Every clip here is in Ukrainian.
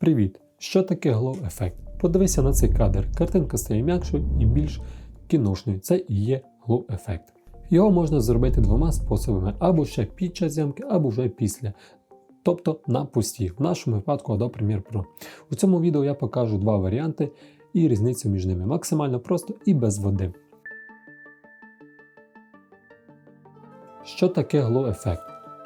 Привіт! Що таке Glow ефект? Подивися на цей кадр. Картинка стає м'якшою і більш кіношною. Це і є Glow ефект. Його можна зробити двома способами: або ще під час зйомки, або вже після. Тобто на пусті, в нашому випадку Adobe Premiere Pro. У цьому відео я покажу два варіанти і різницю між ними максимально просто і без води. Що таке Glow ефект?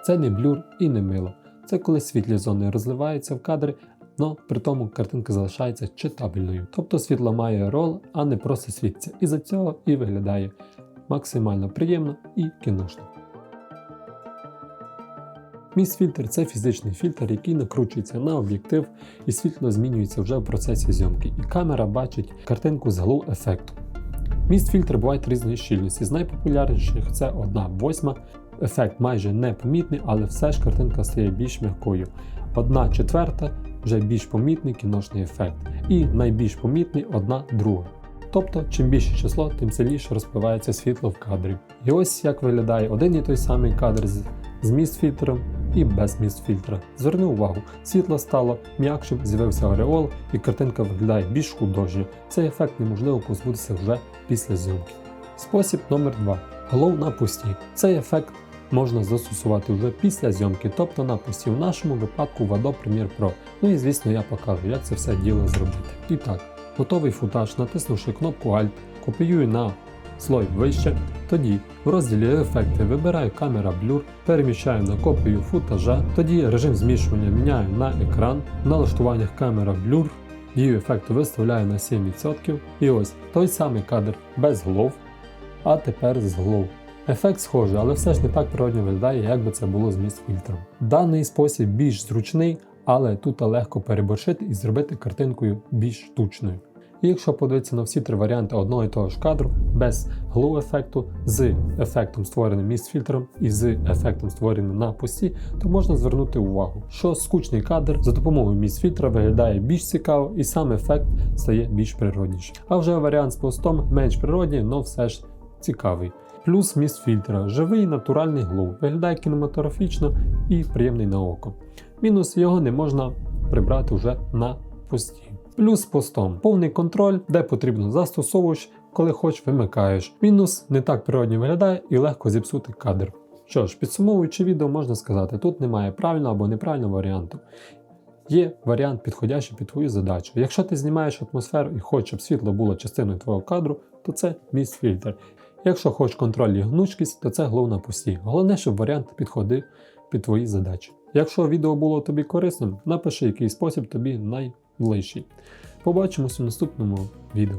Це не блюр і не мило. Це коли світлі зони розливаються в кадри, але при тому картинка залишається читабельною. Тобто світло має рол, а не просто світиться. І за цього і виглядає максимально приємно і кіношно. Міст фільтр це фізичний фільтр, який накручується на об'єктив, і світло змінюється вже в процесі зйомки, і камера бачить картинку з glow ефекту. Міст фільтр бувають різної щільності. З найпопулярніших це 1 восьма. Ефект майже непомітний, але все ж картинка стає більш м'якою. 1 четверта вже більш помітний кіношний ефект. І найбільш помітний 1 друга. Тобто, чим більше число, тим сильніше розпливається світло в кадрі. І ось як виглядає один і той самий кадр з, з міст фільтром і без міст фільтра. Зверни увагу, світло стало м'якшим, з'явився ореол, і картинка виглядає більш художньо. Цей ефект неможливо позбутися вже після зйомки. Спосіб номер 2 Glow на пусті. Цей ефект можна застосувати вже після зйомки, тобто на пусті в нашому випадку в Adobe Premiere Pro. Ну і звісно я покажу, як це все діло зробити. І так, готовий футаж, натиснувши кнопку Alt, копіюю на слой вище. Тоді в розділі Ефекти вибираю камера Blur, переміщаю на копію футажа, тоді режим змішування міняю на екран, в налаштуваннях камера Blur, дію ефекту виставляю на 7%. І ось той самий кадр без глов, а тепер з глов. Ефект схожий, але все ж не так природньо виглядає, як би це було з міст фільтром. Даний спосіб більш зручний, але тут легко переборщити і зробити картинкою більш штучною. І якщо подивитися на всі три варіанти одного і того ж кадру, без glow ефекту, з ефектом створеним міст фільтром і з ефектом створеним на пусті, то можна звернути увагу, що скучний кадр за допомогою міст фільтра виглядає більш цікаво і сам ефект стає більш природнішим. А вже варіант з постом менш природній, але все ж цікавий. Плюс міст фільтра живий натуральний глоу, виглядає кінематографічно і приємний на око. Мінус його не можна прибрати вже на пусті. Плюс постом повний контроль, де потрібно застосовуєш, коли хоч вимикаєш. Мінус не так природньо виглядає і легко зіпсути кадр. Що ж, підсумовуючи відео, можна сказати, тут немає правильного або неправильного варіанту. Є варіант підходящий під твою задачу. Якщо ти знімаєш атмосферу і хочеш, щоб світло було частиною твого кадру, то це міст фільтр. Якщо хочеш контроль і гнучкість, то це головна пусті. Головне, щоб варіант підходив під твої задачі. Якщо відео було тобі корисним, напиши, який спосіб тобі найближчий. Побачимось у наступному відео.